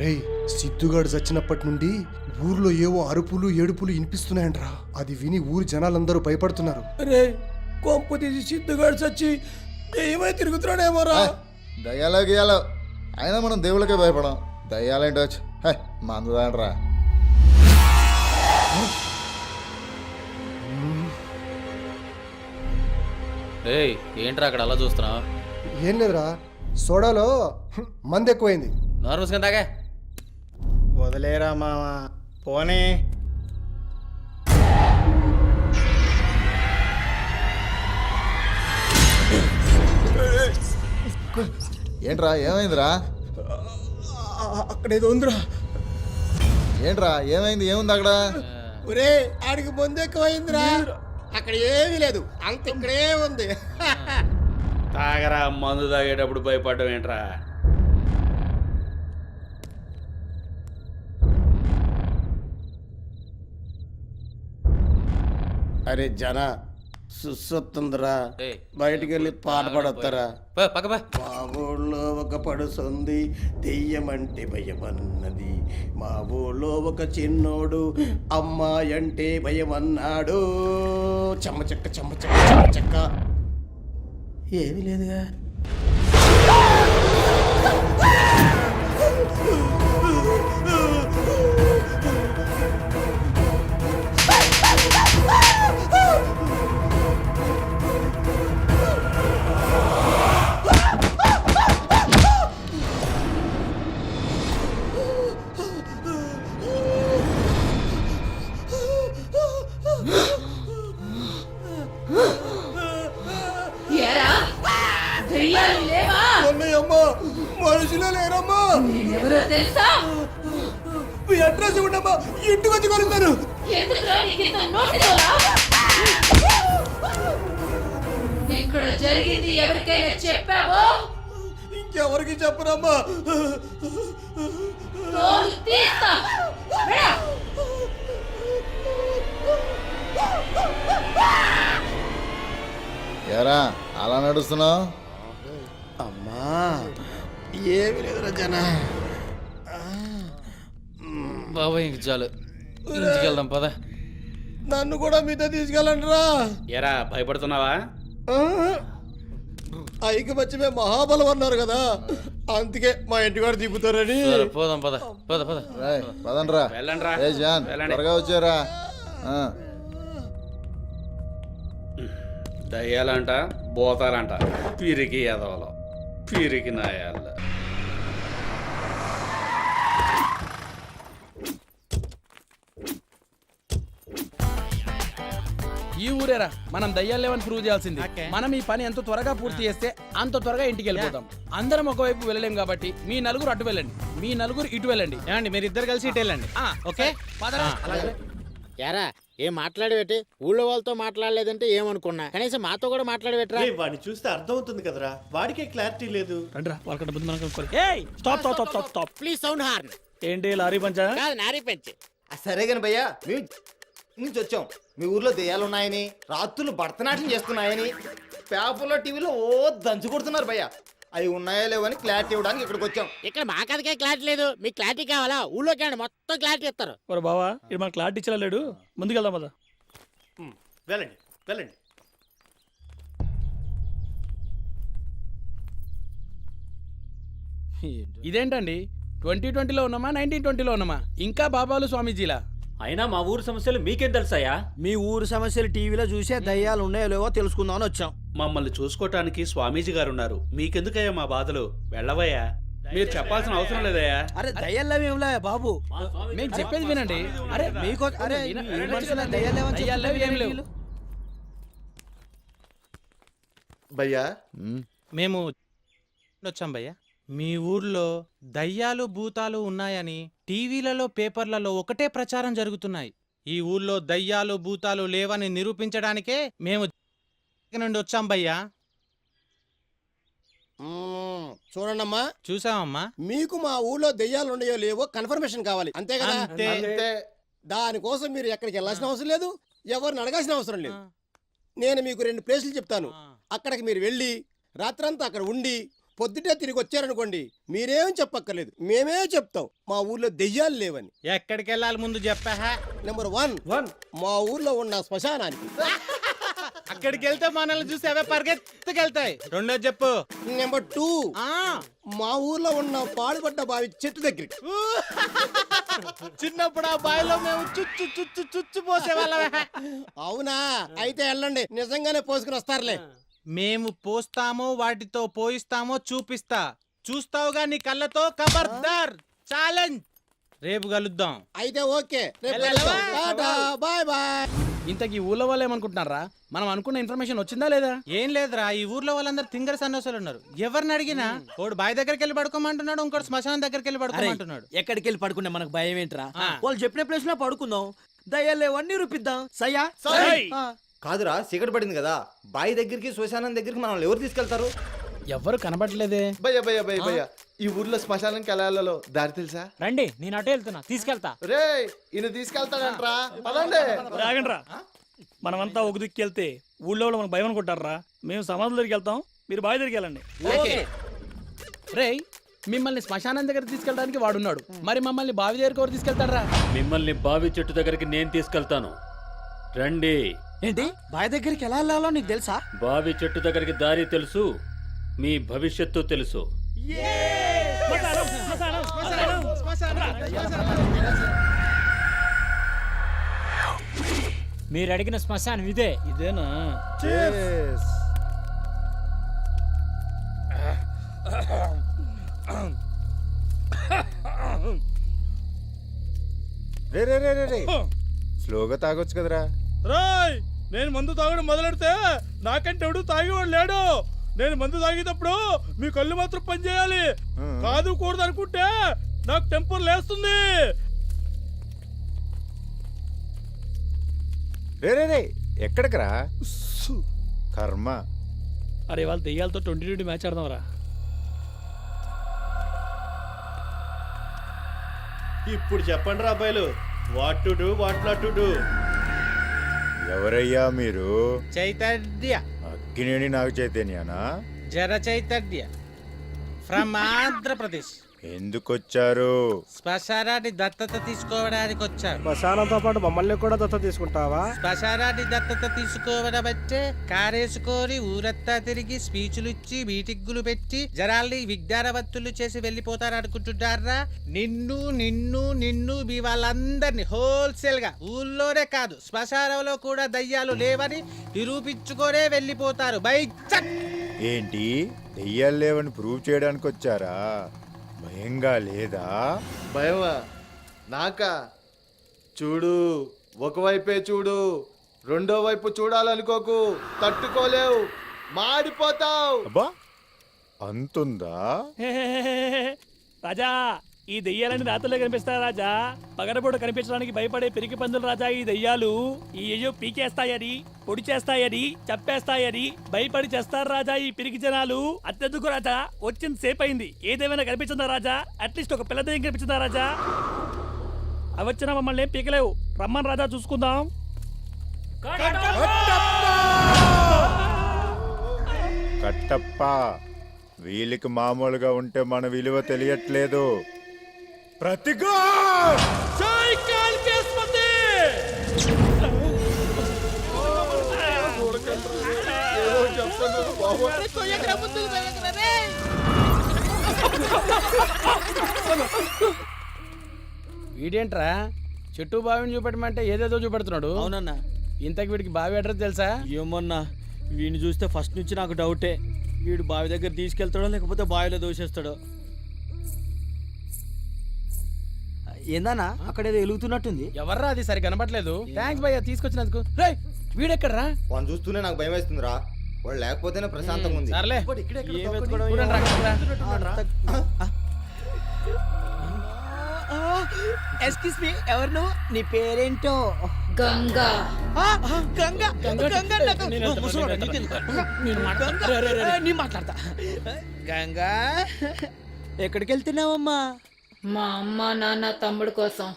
రేయ్ సిద్ధుగాడు చచ్చినప్పటి నుండి ఊర్లో ఏవో అరుపులు ఏడుపులు వినిపిస్తున్నాయంట్రా. అది విని ఊరి జనాలందరూ భయపడుతున్నారు. రే కొంపు తీసి సిద్ధుగాడు చచ్చి ఏమై తిరుగుతున్నాడేమోరా. దయ్యాలో గీయాలో. అయినా మనం దేవుళ్ళకే భయపడం. దయ్యాలేంటి వచ్చి? హే మందుదాండ్రా ఏయ్ ఏంట్రా అక్కడ అలా చూస్తున్నావు? ఏం లేదురా సోడాలో మందు ఎక్కువైంది. నార్మల్స్గా తాగా. వదిలేరా మామ పోనే. ఏంట్రా ఏమైందిరా? అక్కడేదో ఉందిరా. ఏంట్రా ఏమైంది? ఏముంది అక్కడ? ఒరే ఆడికి ముందు ఎక్కువైందిరా. అక్కడ ఏమీ లేదు. అంత ఇక్కడే ఉంది. తాగరా మందు తాగేటప్పుడు భయపడడం ఏంట్రా? అరే జన సుస్సొత్తుందిరా బయటికి వెళ్ళి పాట పాడొస్తారా? పో, పక్క పో. మా ఊళ్ళో ఒక పడుసుంది దెయ్యమంటే భయమన్నది. మా ఊళ్ళో ఒక చిన్నోడు అమ్మాయి అంటే భయమన్నాడు. చెమ్మ చెక్క చెమ్మ చెక్క చెమ్మ చెక్క. ఏమీ లేదుగా. తెలుసా? మీ అడ్రస్ ఇవ్వండమ్మా. ఇంటికి వచ్చి నోటిదోలా ఇక్కడ జరిగింది ఎవరికైనా చెప్పావో? ఇంకెవరికి చెప్పరమ్మా తీస్తా. ఏరా అలా నడుస్తున్నావు? అమ్మా ఏమి లేదురా జన. బాబాయ్ ఇంక చాలు. ఇంటికి వెళ్దాం పద. నన్ను కూడా మీతో తీసుకెళ్ళండి రా. ఎరా భయపడుతున్నావా? ఐకమత్యమే మహాబలం అన్నారు కదా. అందుకే మా ఇంటి కూడా దిగుతారని పోదాం పద. పద పద. పదండ్రా. వెళ్ళండ్రా. ఏ జాన్. త్వరగా వచ్చారా. దయ్యాలంట బోతాలంట పిరికి ఎదవలు పిరికి నాయాలు. ఈ ఊరేరా? మనం దయ్యాలు లేవని ప్రూవ్ చేయాల్సింది. మనం ఈ పని ఎంత త్వరగా పూర్తి చేస్తే అంత త్వరగా ఇంటికి వెళ్ళిపోతాం. అందరం ఒకవైపు వెళ్ళలేం కాబట్టి మీ నలుగురు అటు వెళ్ళండి. మీ నలుగురు ఇటు వెళ్ళండి. ఏమండి మీరు ఇద్దరు కలిసి ఇటు వెళ్ళండి. ఓకే? యారా ఏం మాట్లాడబెట్టి ఊళ్ళో వాళ్ళతో మాట్లాడలేదంటే ఏమనుకున్నా? కనీసం మాతో కూడా మాట్లాడబెట్టరా వాడిని చూస్తే అర్థమవుతుంది కదరా. వాడికే క్లారిటీ లేదు. రండిరా వాళ్ళకంటే ముందు మనం కనుక్కోవాలి. ఏయ్! Stop stop stop stop stop please sound horn. ఏంటి లారీ పంచా? కాదు నారీ పెంచి. సరే కాని భయ్యా మేము నుంచి వచ్చాం. మీ ఊర్లో దెయ్యాలు ఉన్నాయని రాత్రులు భరతనాట్యం చేస్తున్నాయని పేపర్లో టీవీలో ఓ దంచు కొడుతున్నారు భయ్యా. అవి ఉన్నాయో లేవని క్లారిటీ ఇవ్వడానికి ఇక్కడికి వచ్చాం. ఇక్కడ మా కథకే క్లారిటీ లేదు. మీకు క్లారిటీ కావాలా? ఊళ్ళోకి రండి, మొత్తం క్లారిటీ ఇస్తారు. ఒరే బావా ఇది మన క్లారిటీ ఇచ్చలేడు ముందుకెళ్దాం పద. వెళ్ళండి వెళ్ళండి. ఇదేంటండి? ట్వంటీ ట్వంటీలో ఉన్నామా? నైన్టీన్ ట్వంటీలో ఉన్నామా? ఇంకా బాబాలు స్వామీజీలా? అయినా మా ఊరు సమస్యలు మీకేం తెలుసాయా మీ ఊరు సమస్యలు టీవీలో చూసే దయ్యాలు ఉన్నాయో లేవో తెలుసుకుందామని వచ్చాం. మమ్మల్ని చూసుకోవటానికి స్వామీజీ గారు ఉన్నారు మీకెందుకయ్యా మా బాధలు? వెళ్ళవయ్యా. మీరు చెప్పాల్సిన అవసరం లేదయ్యా. అరే దయ్యాలు ఏమిలా బాబు? మేము చెప్పేది వినండి. అరే మీకు అరే భయ్యా? మేము వచ్చాం భయ్య. మీ ఊర్లో దయ్యాలు భూతాలు ఉన్నాయని టీవీలలో పేపర్లలో ఒకటే ప్రచారం జరుగుతున్నాయి. ఈ ఊర్లో దయ్యాలు భూతాలు లేవని నిరూపించడానికే మేము నుండి వచ్చాం భయ్యా. చూడండమ్మా. చూసామమ్మా మీకు మా ఊళ్ళో దెయ్యాలు ఉన్నాయో లేవో కన్ఫర్మేషన్ కావాలి. అంతే కదా? అంతే. అంతే. దానికోసం మీరు ఎక్కడికి వెళ్ళాల్సిన అవసరం లేదు. ఎవరిని అడగాల్సిన అవసరం లేదు. నేను మీకు రెండు ప్లేసులు చెప్తాను. అక్కడికి మీరు వెళ్ళి రాత్రంతా అక్కడ ఉండి పొద్దుటే తిరిగి వచ్చారనుకోండి మీరేం చెప్పక్కర్లేదు. మేమే చెప్తాం మా ఊర్లో దెయ్యాలు లేవని. ఎక్కడికి వెళ్ళాలి ముందు చెప్పా? నెంబర్ వన్ వన్ మా ఊర్లో ఉన్న శ్మశానానికి. అక్కడికి వెళ్తే మనల్ని చూసి అవే పరిగెత్తుకెళ్తాయి. రెండోది చెప్పు. నెంబర్ టూ మా ఊర్లో ఉన్న పాడుబడ్డ బావి చెట్టు దగ్గరికి. చిన్నప్పుడు ఆ బావిలో మేము చుచ్చు చుచ్చు చుచ్చు పోసేవాళ్ళమే. అవునా? అయితే వెళ్ళండి. నిజంగానే పోసుకుని వస్తారులే. మేము పోస్తామో వాటితో పోయిస్తామో చూపిస్తా. చూస్తావుగా నీ కళ్ళతో? ఖబర్దార్ ఛాలెంజ్! రేపు కలుద్దాం. అయితే ఓకే. Bye bye. ఇంతకీ ఊళ్ళో వాళ్ళు ఏమనుకుంటున్నారా? మనం అనుకున్న ఇన్ఫర్మేషన్ వచ్చిందా లేదా? ఏం లేదురా ఈ ఊర్లో వాళ్ళందరూ తింగర సన్నోసాలు ఉన్నారు. ఎవరిని అడిగినా ఒకడు బావి దగ్గరికి వెళ్ళి పడుకోమంటున్నాడు ఇంకోటి శ్మశానం దగ్గరికి వెళ్ళి పడుకోమంటున్నాడు. ఎక్కడికి వెళ్ళి పడుకున్నా మనకు భయం ఏంట్రా? వాళ్ళు చెప్పిన ప్లేస్లో పడుకుందాం. దయ్యాలేవన్నీ రూపిద్దాం సయ్యా! ఆ. కాదురా చీకటి పడింది కదా. బావి దగ్గరికి శ్మశానం దగ్గరికి మనం ఎవరు తీసుకెళ్తారు? ఎవ్వరు కనబడలేదే? భయ్య భయ్య భయ్య భయ్య. ఈ ఊర్లో శ్మశానంకి వెళ్ళాలలో దారి తెలుసా? రండి నేను అటే వెళ్తున్నా. తీసుకెళ్తా. రే ఈయన తీసుకెళ్తాడంట్రా. పదండి. రాగండ్రా మనమంతా ఒక దిక్కు వెళ్తే ఊళ్ళో వాళ్ళు మనకు భయం అనుకుంటారా మేము సమాధుల దగ్గరికి వెళ్తాం. మీరు బావి దగ్గరికి వెళ్ళండి. రేయ్ మిమ్మల్ని శ్మశానం దగ్గర తీసుకెళ్ళడానికి వాడున్నాడు. మరి మమ్మల్ని బావి దగ్గరికి ఎవరు తీసుకెళ్తారా మిమ్మల్ని బావి చెట్టు దగ్గరికి నేను తీసుకెళ్తాను. రండి. ఏంటి? బావి దగ్గరికి ఎలా వెళ్ళాలో నీకు తెలుసా? బావి చెట్టు దగ్గరికి దారి తెలుసు మీ భవిష్యత్తు తెలుసు. మీరు అడిగిన శ్మశానం ఇదే. ఇదేనా? రే రే రే రే రే. స్లోగా తాగొచ్చు కదరా. రాయ్! నేను మందు తాగడం మొదలెడితే నాకంటే ఎవడు తాగేవాడు లేడు. నేను మందు తాగేటప్పుడు మీ కళ్ళు మాత్రం పనిచేయాలి కాదు కూడదు అనుకుంటే నాకు టెంపర్ లేస్తుంది. రే రే రే ఎక్కడికి రా? కర్మ. అరే వాళ్ళు దెయ్యాలతో ట్వంటీ ట్వంటీ మ్యాచ్ ఆడదాం రా ఇప్పుడు చెప్పండి రా అబ్బాయిలు. What to do what not to do. ఎవరయ్యా మీరు? చైతన్య. అగ్గినేని నాకు చైతన్యానా? జర చైతన్య. ఫ్రమ్ ఆంధ్రప్రదేశ్. ఎందుకొచ్చారు? శ్మశానాన్ని దత్తత తీసుకోవడానికి వచ్చాను శ్మశానంతో పాటు మమ్మల్ని కూడా దత్త తీసుకుంటావా? శ్మశానాన్ని దత్తత తీసుకోవడం అంటే కారేసుకొని ఊరంతా తిరిగి స్పీచ్లు ఇచ్చి మీటింగులు పెట్టి జనాల్ని విజ్ఞానవంతులు చేసి వెళ్ళిపోతారు అనుకుంటున్నారా? నిన్ను నిన్ను నిన్ను మీ వాళ్ళందరినీ హోల్సేల్గా ఊళ్ళోనే కాదు శ్మశానంలో కూడా దయ్యాలు లేవని నిరూపించుకొనే వెళ్ళిపోతారు. బై ఏంటి? దెయ్యాలు లేవని ప్రూవ్ చేయడానికి వచ్చారా భయంగా లేదా? భయమా? నాకా? చూడు ఒకవైపే చూడు రెండో వైపు చూడాలనుకోకు. తట్టుకోలేవు. మాడిపోతావు. అబ్బా అంతుందా? రాజా ఈ దెయ్యాలని రాత్రులే కనిపిస్తాయి రాజా? పగడబోడు కనిపించడానికి భయపడే పిరికి పందులు రాజా ఈ దెయ్యాలు? ఈ ఏయో పీకేస్తాయని పొడి చేస్తాయని చంపేస్తాయని భయపడి చేస్తారు రాజా ఈ పిరికి జనాలు. అత్యధిక రాజా? వచ్చింది సేపు అయింది ఏదేమైనా కనిపించిందా రాజా? అట్లీస్ట్ ఒక పిల్ల దెయ్యం కనిపించిందా రాజా? అవచ్చిన మమ్మల్ని ఏం పీకలేవు. రమ్మని రాజా చూసుకుందాం. కట్టప్ప వీళ్ళకి మామూలుగా ఉంటే మన విలువ తెలియట్లేదు. ప్రతిగా! వీడేంట్రా? చెట్టు బావిని చూపెట్టమంటే ఏదేదో చూపెడుతున్నాడు. అవునన్నా. ఇంతకు వీడికి బావి అడ్రస్ తెలుసా? ఏమన్నా వీడిని చూస్తే ఫస్ట్ నుంచి నాకు డౌటే వీడు బావి దగ్గర తీసుకెళ్తాడో లేకపోతే బావిలో దోషేస్తాడో. ఏందన్నా? అక్కడ ఏదో వెలుగుతున్నట్టుంది. ఎవర్రా అది? సరి కనపట్లేదు థ్యాంక్స్ భయ్యా తీసుకొచ్చినందుకు. రేయ్ వీడెక్కడ్రా? వాళ్ళని చూస్తూనే నాకు భయం వేస్తుందిరా. వాళ్ళు లేకపోతేనే ప్రశాంతంగా ఉంది. సర్లే. ఏం వెతుకోవడం చూడండి రా, రా. ఎక్స్క్యూస్ మీ ఎవరు నువ్వు నీ పేరేంటో? గంగా. గంగ. గంగ నేను వెళ్తా, నేను వెళ్తా. నేను మాట్లాడతా. రే, రే, రే, రే. నేను మాట్లాడతా. గంగా. ఎక్కడికి వెళ్తున్నావమ్మా మా అమ్మ నాన్న తమ్ముడు కోసం.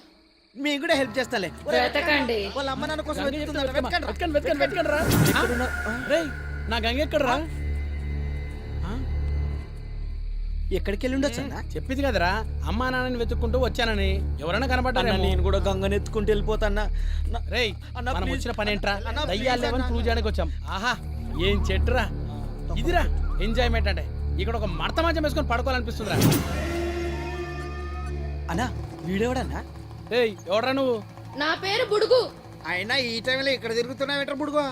మేము కూడా హెల్ప్ చేస్తాలే. వెతకండి. వాళ్ళ అమ్మ నాన్న కోసం గంగ వెతుకుతున్నారు. వెతకండి రా. వెతకండి, వెతకండి, వెతకండి రా. రేయ్ నా గంగ ఎక్కడ్రా? ఎక్కడికి వెళ్ళి ఉండొచ్చు? చెప్పింది కదరా. అమ్మా నాన్నని వెతుక్కుంటూ వచ్చానని. ఎవరైనా కనబడ్డారా అన్న, నేను కూడా గంగని ఎత్తుకుంటూ వెళ్ళిపోతాన్నా నా- రేయ్ అన్న, మనం. వచ్చిన పని ఏంట్రా? దయ్యాలు లేవని. ప్రూవ్ చేయడానికి వచ్చాం. ఆహా ఏం చెట్టురా? ఇదిరా ఎంజాయ్మెంట్ అంటే. ఇక్కడ ఒక మడత మంచం వేసుకొని పడుకోవాలనిపిస్తుందిరా. అన్నా వీడెవడన్నా? ఏయ్ ఎవడ్రా నువ్వు? నా పేరు బుడుగు. అయినా ఈ టైంలో ఇక్కడ తిరుగుతున్నావు బుడుగో?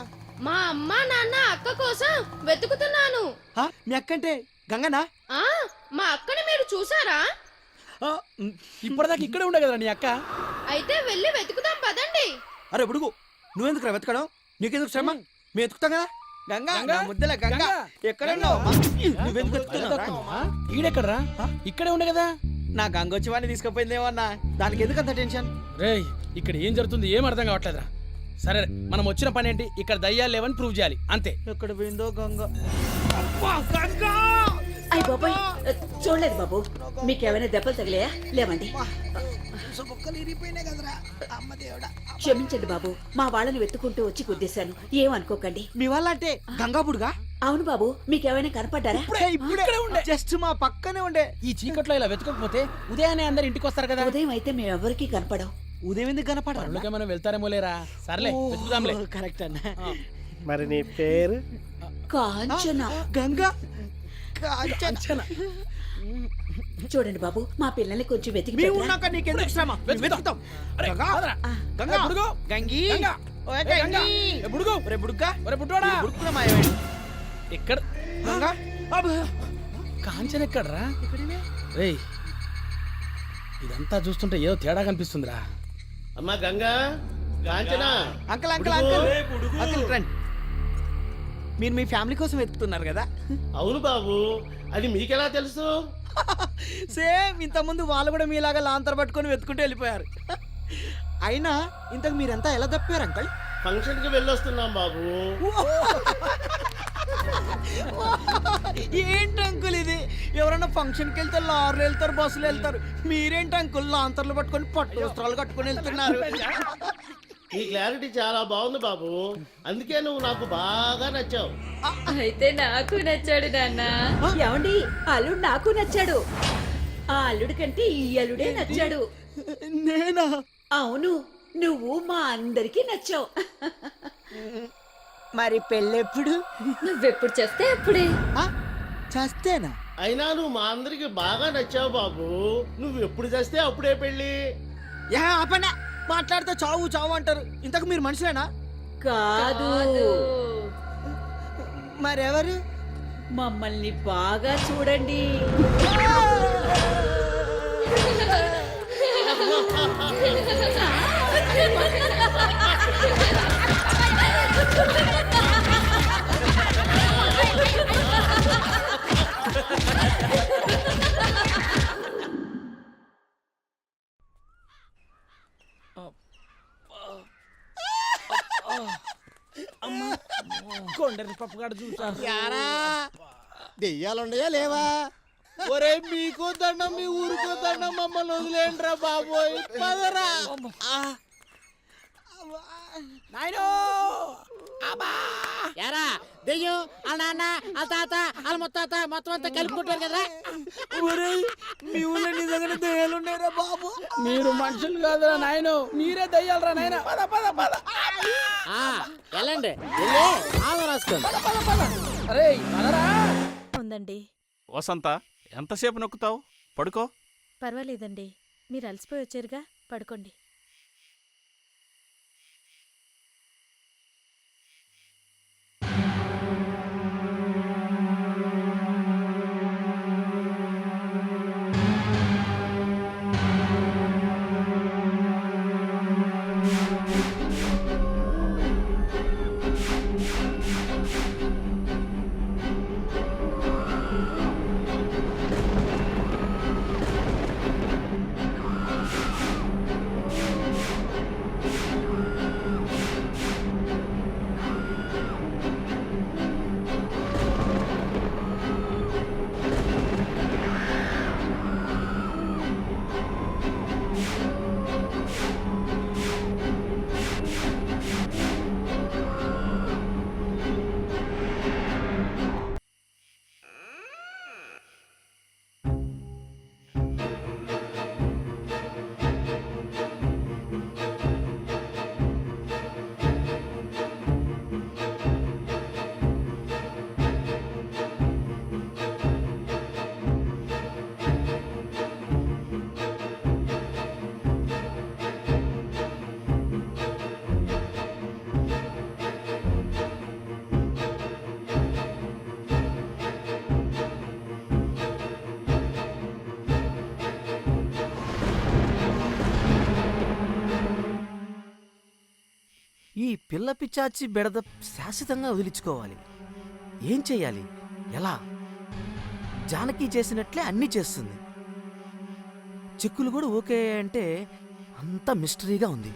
మా అమ్మ నాన్న అక్క కోసం వెతుకుతున్నాను. ఆ, మీ అక్కంటే గంగనా? ఆ మా అక్కని మీరు చూసారా? ఆ, ఇప్పటిదాకా ఇక్కడే ఉండే కదరా నీ అక్క? అయితే వెళ్ళి వెతుకుదాం పదండి. అరే బుడుగు నువ్వెందుకు రా వెతకడం? నీకెందుకు శ్రమ? మేము ఎత్తుకుతాం కదా? గంగా గంగా? నా ముద్దల గంగా. గంగా? ఎక్కడున్నావు? నువ్వెందుకు? ఈడెక్కడరా? ఇక్కడే ఉండే కదా? నా గంగ వచ్చి వాడిని తీసుకుపోయిందేమో అన్న. దానికి ఎందుకు అంత టెన్షన్? రేయ్ ఇక్కడ ఏం జరుగుతుంది ఏం అర్థం కావట్లేదురా. సరే మనం వచ్చిన పని ఏంటి? ఇక్కడ దయ్యాలు లేవని ప్రూవ్ చేయాలి. అంతే. ఎక్కడ పోయిందో గంగ. అయ్య బాబాయ్ చూడలేదు బాబు. మీకేమైనా దెబ్బలు తగిలాయా? లేవండి. క్షమించండి బాబు మా వాళ్ళని వెతుకుంటూ వచ్చి గుద్దేశాను. ఏమనుకోకండి మీ వాళ్ళ అంటే గంగా బుడుగా అవును బాబు మీకేమైనా కనపడ్డారా? ఇప్పుడే ఇప్పుడే. జస్ట్ మా పక్కనే ఉండే. ఈ చీకట్లో ఇలా వెతకకపోతే ఉదయాన్నే అందరు ఇంటికి వస్తారు కదా. ఉదయం అయితే మేమెవ్వరికీ కనపడం. ఉదయం ఎందుకు కనపడాలి పనులకే మనం వెళ్తారేమో లేరా? సర్లే వెతుకుదాంలే. కరెక్ట్ అన్న. మరి నీ పేరు? కాంచన. గంగా. అంచన. చూడండి బాబు మా పిల్లల్ని కొంచెం వెతికి మేము? ఉన్నాక నీకెందుకు శ్రమ? మేము వెతుకుతాం. అరే, గంగా. గంగా. బుడుగు. గంగి. గంగా. ఓయ్ ఏ, గంగా. గంగి ఏ, బుడుగు. ఒరే బుడుగా ఒరే పుట్టోడా బుడుకుల మాయవాడు ఎక్కడ. కాంచన ఎక్కడరా? రేయ్ ఇదంతా చూస్తుంటే ఏదో తేడా కనిపిస్తుందిరా. అమ్మా Ganga Kanchana? Uncle uncle uncle. Uncle రండి. మీరు మీ ఫ్యామిలీ కోసం వెతుకుతున్నారు కదా? అవును బాబు అది మీకెలా తెలుసు? సేమ్ ఇంతకుముందు వాళ్ళు కూడా మీలాగా లాంతర్ పట్టుకొని వెతుకుంటూ వెళ్ళిపోయారు. అయినా ఇంతకు మీరంతా ఎలా తప్పారు అంకుల్? ఫంక్షన్కి వెళ్ళొస్తున్నాం బాబు. ఏంటి అంకుల్ ఇది? ఎవరైనా ఫంక్షన్కి వెళ్తే లారీలు వెళ్తారు బస్సులు వెళ్తారు. మీరేంటి అంకుల్? లాంతర్లు పట్టుకొని పట్టు వస్త్రాలు కట్టుకొని వెళ్తున్నారు. నీ క్లారిటీ చాలా బాగుంది బాబు. అందుకే నువ్వు నాకు బాగా నచ్చావు. అయితే నాకు నచ్చాడు నాన్న. ఏమండి? అల్లుడు నాకు నచ్చాడు. ఆ అల్లుడి కంటే ఈ అల్లుడే నచ్చాడు. నేనా? అవును నువ్వు మా అందరికీ నచ్చావు. మరి పెళ్ళెప్పుడు? నువ్వెప్పుడు చేస్తే అప్పుడే. ఆ, చస్తేనా? అయినా నువ్వు మా అందరికి బాగా నచ్చావు బాబు. నువ్వు ఎప్పుడు చేస్తే అప్పుడే పెళ్ళి? యా ఆపండి. మాట్లాడితే చావు చావు అంటారు. ఇంతకు మీరు మనుషులేనా? కాదు. మరెవరు? మమ్మల్ని బాగా చూడండి. కొండరి పప్పు కాడ చూసా యారా? దెయ్యాలున్నాయా లేవా? ఒరే మీకు దండం మీ ఊరికో దండం మమ్మల్ని వదిలేండ్రా బాబోయ్. పదరా. నాయనో యారా దెయ్యం వాళ్ళ నాన్న వాళ్ళ తాత వాళ్ళ ముత్తాత మొత్తం అంతా కలుపుకుంటారు కదా మీ ఊళ్ళో నిజంగానే దయ్యాలు ఉన్నారా బాబు. మీరు మనుషులు కాదురా నాయను మీరే దయ్యాలరా నాయన. పద పద పద. ఆ, వెళ్ళండి వెళ్ళి రాసుకోండి. అరే పదరా. ఉందండి. వసంత ఎంతసేపు నొక్కుతావు? పడుకో. పర్వాలేదండి. మీరు అలసిపోయి వచ్చారుగా పడుకోండి. ఈ పిల్ల పిచ్చాచి బెడద శాశ్వతంగా వదిలించుకోవాలి. ఏం చెయ్యాలి ఎలా? జానకి చేసినట్లే అన్నీ చేస్తుంది. చెక్కులు కూడా ఓకే అంటే అంత మిస్టరీగా ఉంది.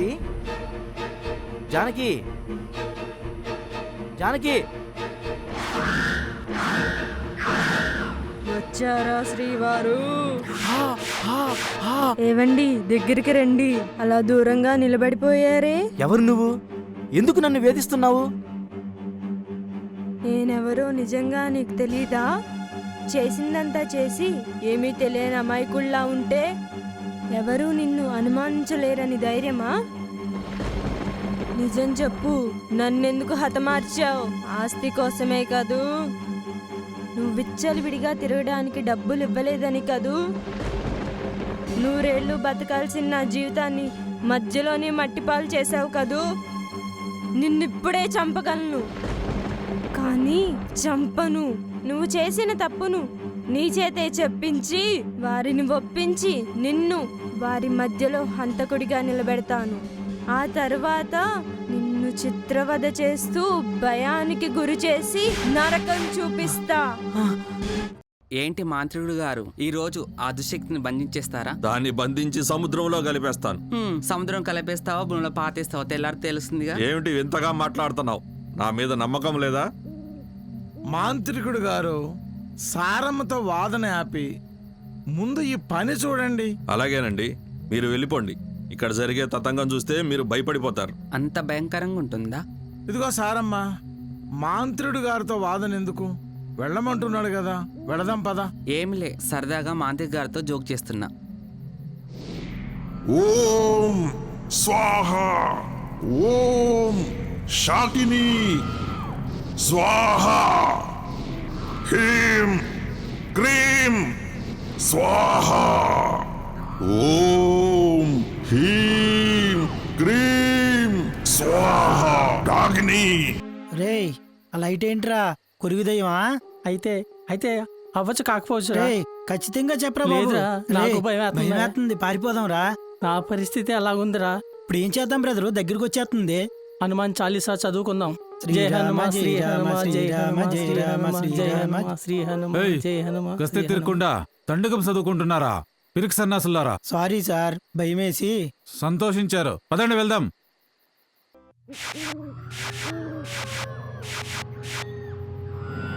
జానకి? జానకి? జానకి? వచ్చారా శ్రీవారు? ఏవండి దగ్గరికి రండి. అలా దూరంగా నిలబడిపోయారే? ఎవరు నువ్వు? ఎందుకు నన్ను వేధిస్తున్నావు? నేనెవరో నిజంగా నీకు తెలీదా? చేసిందంతా చేసి ఏమీ తెలియని అమాయకుల్లా ఉంటే ఎవరూ నిన్ను అనుమానించలేరని ధైర్యమా? నిజం చెప్పు. నన్నెందుకు హతమార్చావు? ఆస్తి కోసమే కదూ? నువ్వు విచ్చలవిడిగా తిరగడానికి డబ్బులు ఇవ్వలేదని కదూ? నూరేళ్ళు బతకాల్సిన నా జీవితాన్ని మధ్యలోనే మట్టిపాలు చేసావు కదూ? నిన్నిప్పుడే చంపగలను. కానీ చంపను. నువ్వు చేసిన తప్పును నీ చేతే చెప్పించి వారిని ఒప్పించి నిన్ను వారి మధ్యలో హంతకుడిగా నిలబెడతాను. ఆ తర్వాత నిన్ను చిత్రవద చేస్తూ భయానికి గురి చేసి నరకం చూపిస్తా. ఏంటి మాంత్రికుడు గారు ఈ రోజు ఆ దుశక్తిని బంధించేస్తారా? దాన్ని బంధించి సముద్రంలో కలిపేస్తాను. హ్మ్, సముద్రం కలిపేస్తావా భూమిలో పాతేస్తావా తెల్లారి తెలుస్తుందిగా? ఏమిటి వింతగా మాట్లాడుతున్నావు? నా మీద నమ్మకం లేదా? మాంత్రికుడు గారు సారమ్మతో వాదన ఆపి ముందు ఈ పని చూడండి. అలాగేనండి. మీరు వెళ్ళిపోండి. ఇక్కడ జరిగే తతంగం చూస్తే మీరు భయపడిపోతారు. అంత భయంకరంగా ఉంటుందా? ఇదిగో సారమ్మ మాంత్రుడు గారితో వాదన ఎందుకు? వెళ్ళమంటున్నాడు కదా. వెళదాం పద. ఏమిలే సరదాగా మాంత్రిక్ గారితో జోక్ చేస్తున్నా. ఓం స్వాహ ఓం శాకిని స్వాహ. హ్రీం క్రీం స్వాహ. ఓం హ్రీం క్రీం స్వాహ. డాగ్ని రే ఆ లైట్ ఏంట్రా? కొరివిదయమా అయితే అయితే అవ్వచ్చు కాకపోవచ్చు రే. ఖచ్చితంగా చెప్పరా బాబు. లేదురా, నాకు భయం. భయమేస్తుంది పారిపోదాం రా నా పరిస్థితి అలాగుందిరా ఇప్పుడు ఏం చేద్దాం బ్రదరు? దగ్గరికి వచ్చేస్తుంది హనుమాన్ చాలీసా చదువుకుందాం. జై శ్రీరామ, హనుమ శ్రీ శ్రీ గస్తీ. తిరగకుండా దండకం చదువుకుంటున్నారా పిరికి సన్నాసులారా? Sorry sir భయమేసి. సంతోషించారు. పదండి వెళ్దాం.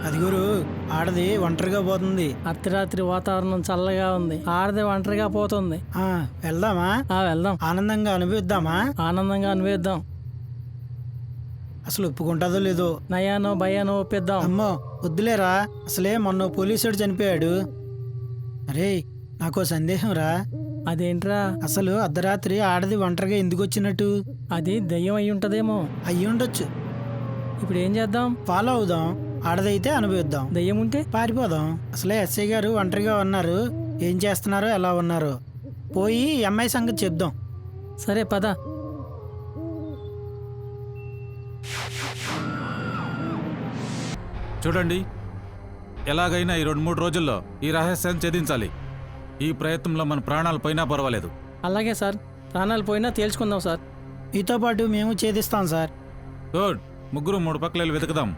అది గురు ఆడది ఒంటరిగా పోతుంది. అర్ధరాత్రి వాతావరణం చల్లగా ఉంది. ఆడది ఒంటరిగా పోతుంది. ఆ వెళ్దామా? ఆ వెళ్దాం. ఆనందంగా అనుభవిద్దామా? ఆనందంగా అనివేద్దాం అసలు ఒప్పుకుంటుందో లేదో? నయానో భయానో ఒప్పిద్దాం. అమ్మో వద్దులేరా. అసలే మొన్న పోలీసుడు చనిపోయాడు. అరే నాకు సందేహం రా. అదేంట్రా? అసలు అర్ధరాత్రి ఆడది ఒంటరిగా ఎందుకు వచ్చినట్టు? అది దయ్యం అయి ఉంటదేమో. అయ్యి ఉండొచ్చు. ఇప్పుడు ఏం చేద్దాం? ఫాలో అవుదాం. ఆడదైతే అనుభవిద్దాం. దయ్యం ఉంటే? పారిపోదాం. అసలే ఎస్ఐ గారు ఒంటరిగా ఉన్నారు. ఏం చేస్తున్నారో ఎలా ఉన్నారో. పోయి అమ్మాయి సంగతి చెప్దాం. సరే పద. చూడండి. ఎలాగైనా ఈ రెండు మూడు రోజుల్లో ఈ రహస్యాన్ని ఛేదించాలి. ఈ ప్రయత్నంలో మన ప్రాణాలు పోయినా పర్వాలేదు. అలాగే సార్. ప్రాణాలు పోయినా తేల్చుకుందాం సార్. మీతో పాటు మేము ఛేదిస్తాం సార్. గుడ్. ముగ్గురు మూడు పక్కల వెతుకుదాం.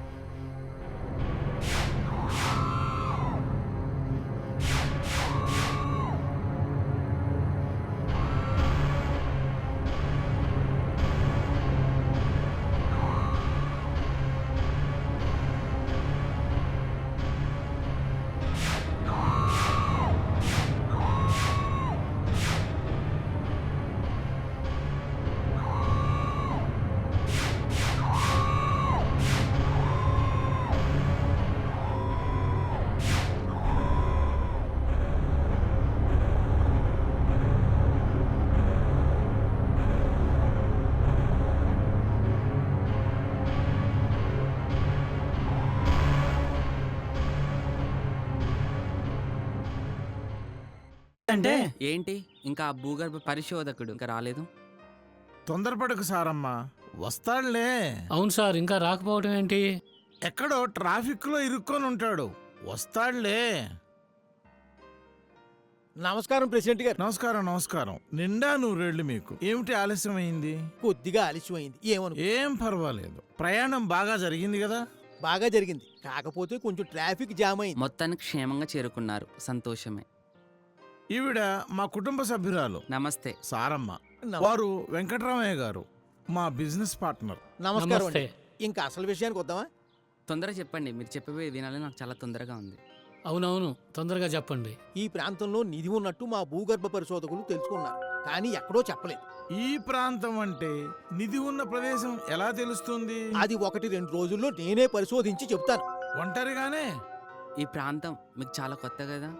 అంటే? ఏంటి? ఇంకా ఆ భూగర్భ పరిశోధకుడు ఇంకా రాలేదు? తొందరపడకు సారమ్మా. వస్తాడులే. అవును సార్ ఇంకా రాకపోవడం ఏంటి? ఎక్కడో ట్రాఫిక్లో ఇరుక్కొని ఉంటాడు వస్తాడులే. నమస్కారం ప్రెసిడెంట్ గారు. నమస్కారం నమస్కారం. నిండా నూరేళ్ళు మీకు. ఏమిటి ఆలస్యమైంది? కొద్దిగా ఆలస్యమైంది. ఏమను ఏం పర్వాలేదు. ప్రయాణం బాగా జరిగింది కదా? బాగా జరిగింది. కాకపోతే కొంచెం ట్రాఫిక్ జామ్ అయింది. మొత్తానికి క్షేమంగా చేరుకున్నారు. సంతోషమే. ఈవిడ మా కుటుంబ సభ్యురాలు. నమస్తే. సారమ్మ. వారు వెంకటరామయ్య గారు మా బిజినెస్ పార్ట్నర్. నమస్కారం అండి. ఇంకా అసలు విషయానికి వద్దామా? తొందరగా చెప్పండి. మీరు చెప్పేవి వినాలని నాకు చాలా తొందరగా ఉంది. అవునవును తొందరగా చెప్పండి. ఈ ప్రాంతంలో నిధి ఉన్నట్టు మా భూగర్భ పరిశోధకులు తెలుసుకున్నారు. కానీ ఎక్కడో చెప్పలేదు. ఈ ప్రాంతం అంటే నిధి ఉన్న ప్రదేశం ఎలా తెలుస్తుంది? అది ఒకటి రెండు రోజుల్లో నేనే పరిశోధించి చెప్తాను. ఒంటరిగానే? ఈ ప్రాంతం మీకు చాలా కొత్త కదా?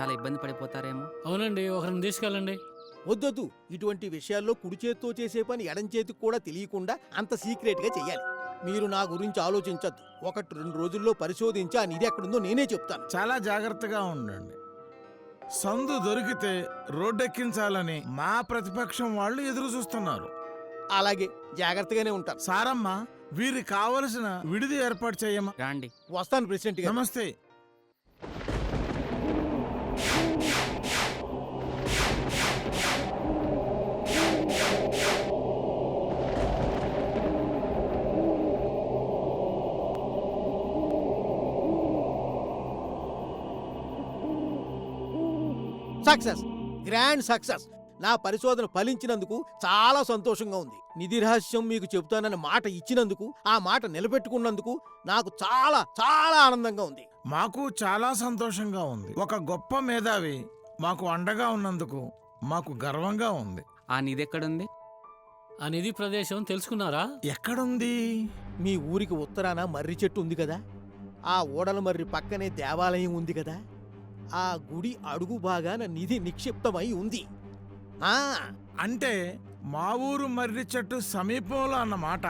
చాలా ఇబ్బంది పడిపోతారేమో. అవునండి ఒకరిని తీసుకెళ్ళండి. వద్దొద్దు. ఇటువంటి విషయాల్లో కుడి చేత్తో చేసే పని ఎడం చేతికి కూడా తెలియకుండా అంత సీక్రెట్గా చెయ్యాలి. మీరు నా గురించి ఆలోచించద్దు. ఒకటి రెండు రోజుల్లో పరిశోధించి ఆ నిధి ఎక్కడుందో నేనే చెప్తాను. చాలా జాగ్రత్తగా ఉండండి. సందు దొరికితే రోడ్డెక్కించాలని మా ప్రతిపక్షం వాళ్ళు ఎదురు చూస్తున్నారు. అలాగే జాగ్రత్తగానే ఉంటాను. సారమ్మ వీరికి కావలసిన విడిది ఏర్పాటు చేయమా? రాండి. వస్తాను ప్రెసిడెంట్ గారు. నమస్తే. సక్సెస్. Grand success. నా పరిశోధన ఫలించినందుకు చాలా సంతోషంగా ఉంది. నిధి రహస్యం మీకు చెబుతానని మాట ఇచ్చినందుకు ఆ మాట నిలబెట్టుకున్నందుకు నాకు చాలా చాలా ఆనందంగా ఉంది. మాకు చాలా సంతోషంగా ఉంది. ఒక గొప్ప మేధావి మాకు అండగా ఉన్నందుకు మాకు గర్వంగా ఉంది. ఆ నిధి ఎక్కడుంది? ఆ నిధి ప్రదేశం తెలుసుకున్నారా? ఎక్కడుంది? మీ ఊరికి ఉత్తరాన మర్రి చెట్టు ఉంది కదా? ఆ ఓడల మర్రి పక్కనే దేవాలయం ఉంది కదా? ఆ గుడి అడుగు భాగాన నిధి నిక్షిప్తమై ఉంది. ఆ అంటే మా ఊరు మర్రి చెట్టు సమీపంలో అన్నమాట.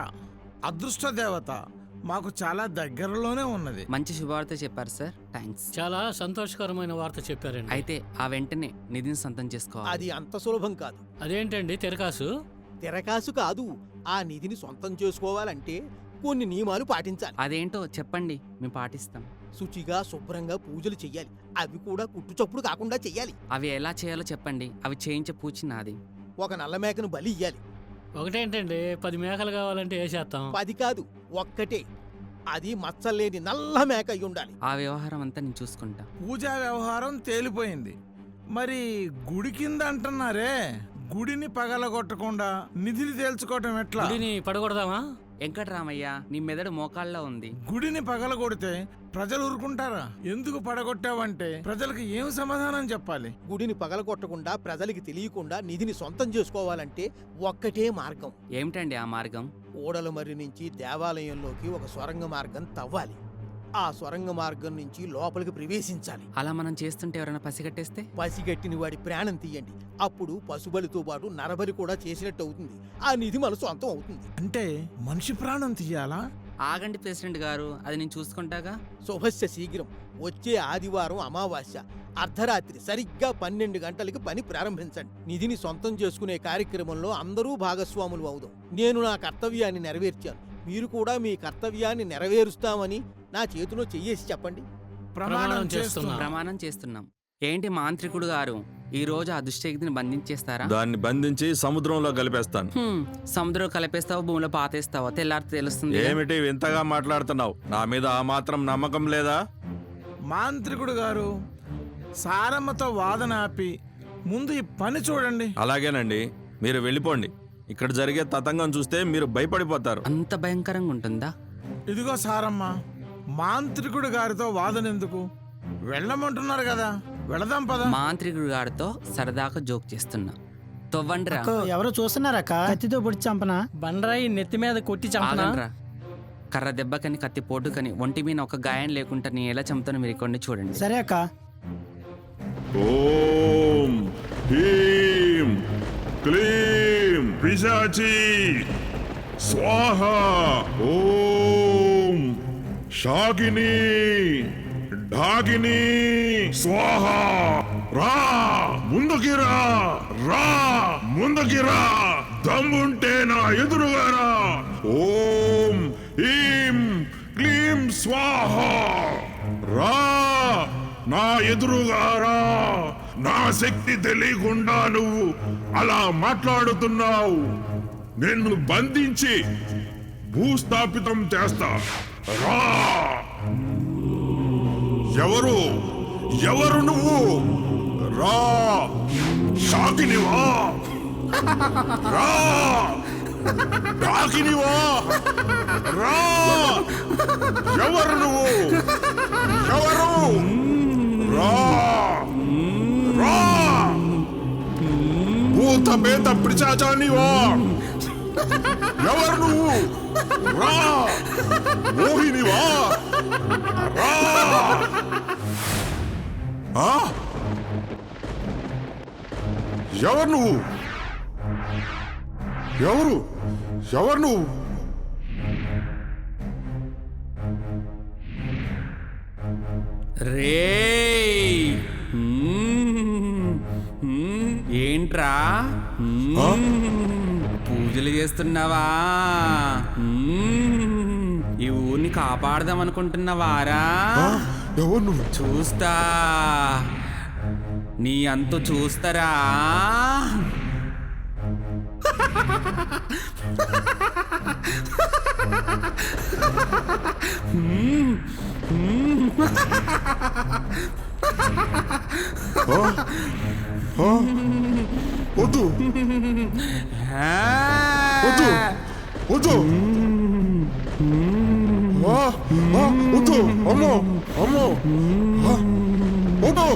అదృష్ట దేవత మాకు చాలా దగ్గరలోనే ఉన్నది. మంచి శుభవార్త చెప్పారు సార్. థ్యాంక్స్ చాలా సంతోషకరమైన వార్త చెప్పారండి. అయితే ఆ వెంటనే నిధిని సొంతం చేసుకోవాలి. అది అంత సులభం కాదు. అదేంటండి తెరకాసు? తెరకాసు కాదు. ఆ నిధిని సొంతం చేసుకోవాలంటే కొన్ని నియమాలు పాటించాలి. అదేంటో చెప్పండి. మేము పాటిస్తాం. శుచిగా శుభ్రంగా పూజలు చెయ్యాలి. అవి కూడా కుట్టుచప్పుడు కాకుండా చెయ్యాలి. అవి ఎలా చేయాలో చెప్పండి. అవి చేయించే పూచి నాది. ఒక నల్ల మేకను బలి ఇయ్యాలి. ఒకటేంటండి? పది మేకలు కావాలంటే వేసేస్తాం పది కాదు ఒక్కటే. అది మచ్చలేని నల్ల మేక అయి ఉండాలి. ఆ వ్యవహారం అంతా నేను చూసుకుంటా. పూజా వ్యవహారం తేలిపోయింది. మరి గుడి కింద అంటున్నారే? గుడిని పగలగొట్టకుండా నిధిని తేల్చుకోవటం ఎట్లా? గుడిని పడగొడదామా? వెంకటరామయ్య నీ మెదడు మోకాళ్ళలో ఉంది. గుడిని పగలగొడితే ప్రజలు ఊరుకుంటారా? ఎందుకు పడగొట్టావంటే ప్రజలకు ఏం సమాధానం చెప్పాలి? గుడిని పగలగొట్టకుండా ప్రజలకి తెలియకుండా నిధిని సొంతం చేసుకోవాలంటే ఒక్కటే మార్గం. ఏమిటండి ఆ మార్గం? ఓడల మర్రి నుంచి దేవాలయంలోకి ఒక సొరంగ మార్గం తవ్వాలి. ఆ సొరంగ మార్గం నుంచి లోపలికి ప్రవేశించాలి. అలా మనం చేస్తుంటే ఎవరైనా పసిగట్టేస్తే? పసిగట్టిన వాడి ప్రాణం తీయండి. అప్పుడు పశుబలితో పాటు నరబలి కూడా చేసినట్టు అవుతుంది. ఆ నిధి మన సొంతం అవుతుంది. అంటే మనిషి ప్రాణం తీయాలా? ఆగండి ప్రెసిడెంట్ గారు అది నేను చూసుకుంటాగా? శుభస్య శీఘ్రం. వచ్చే ఆదివారం అమావాస్య. అర్ధరాత్రి సరిగ్గా పన్నెండు గంటలకి పని ప్రారంభించండి. నిధిని సొంతం చేసుకునే కార్యక్రమంలో అందరూ భాగస్వాములు అవుదాం. నేను నా కర్తవ్యాన్ని నెరవేర్చాను. మీరు కూడా మీ కర్తవ్యాన్ని నెరవేరుస్తామని నా చేతిలో చెయ్యేసి చెప్పండి. ప్రమాణం చేస్తున్నా. ప్రమాణం చేస్తున్నాం. ఏంటి మాంత్రికుడు గారు ఈ రోజు ఆ దుష్టశక్తిని బంధించేస్తారా? దాన్ని బంధించి సముద్రంలో కలిపేస్తాను. సముద్రం కలిపేస్తావో భూమిలో పాతేస్తావో? తెల్లారి తెలుస్తుంది. ఏమిటి వింతగా మాట్లాడుతున్నావు? నా మీద ఆ మాత్రం నమ్మకం లేదా? మాంత్రికుడు గారు సారమ్మతో వాదన ఆపి ముందు ఈ పని చూడండి. అలాగేనండి. మీరు వెళ్ళిపోండి. ఇక్కడ జరిగే తతంగం చూస్తే మీరు భయపడిపోతారు. అంత భయంకరంగా ఉంటుందా? ఇదిగో సారమ్మ మాంత్రికుడు గారితో వాదన ఎందుకు వెళ్ళమంటున్నారు కదా వెళదాం పద. మాంత్రికుడు గారితో సరదాగా జోక్ చేస్తున్నా. తొవ్వండిరా. ఎవరో చూస్తున్నారక్క? కత్తితో పొడి చంపన? బండరాయి నెత్తి మీద కొట్టి చంపన? ఆగండ్రా. కర్ర దెబ్బకని కత్తి పోటుకని ఒంటి మీద ఒక గాయం లేకుండా నేను ఎలా చంపుతానో మీరు ఇక్కడ చూడండి. సరే అక్క. ఓం హ్రీం క్లీం పిశాచి స్వాహ. ఓం. షాకిని. ఢాకిని. స్వాహ. రా. ముందుకి రా. రా. ముందుకి రా. దమ్ముంటే నా ఎదురుగా రా ఓం. ఈం క్లీం స్వాహ. రా. నా ఎదురుగా రా నా శక్తి తెలియకుండా నువ్వు అలా మాట్లాడుతున్నావు. నిన్ను బంధించి భూస్థాపితం చేస్తా. రా. ఎవరు? ఎవరు నువ్వు? రా. షాకినివా రా. రా. ఎవరు నువ్వు? ఎవరు? రా. భూత పేత పిచాచానివా ఎవరు నువ్వు? రా. మోహినివా రా. ఆ? ఎవరు నువ్వు? ఎవరు? ఎవరు నువ్వు? రే ఏంట్రా. పూజలు చేస్తున్నావా. ఈ ఊరిని కాపాడదాం అనుకుంటున్నావారా ఎవరు నువ్వు చూస్తా నీ అంతు చూస్తారా మ్మ్. మ్మ్. ఆ? ఆ? వద్దు వద్దు వద్దు ఆ, ఆ, వద్దు అమ్మో అమ్మో ఆ, వద్దు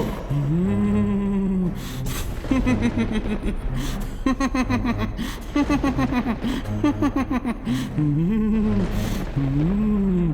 మ్మ్.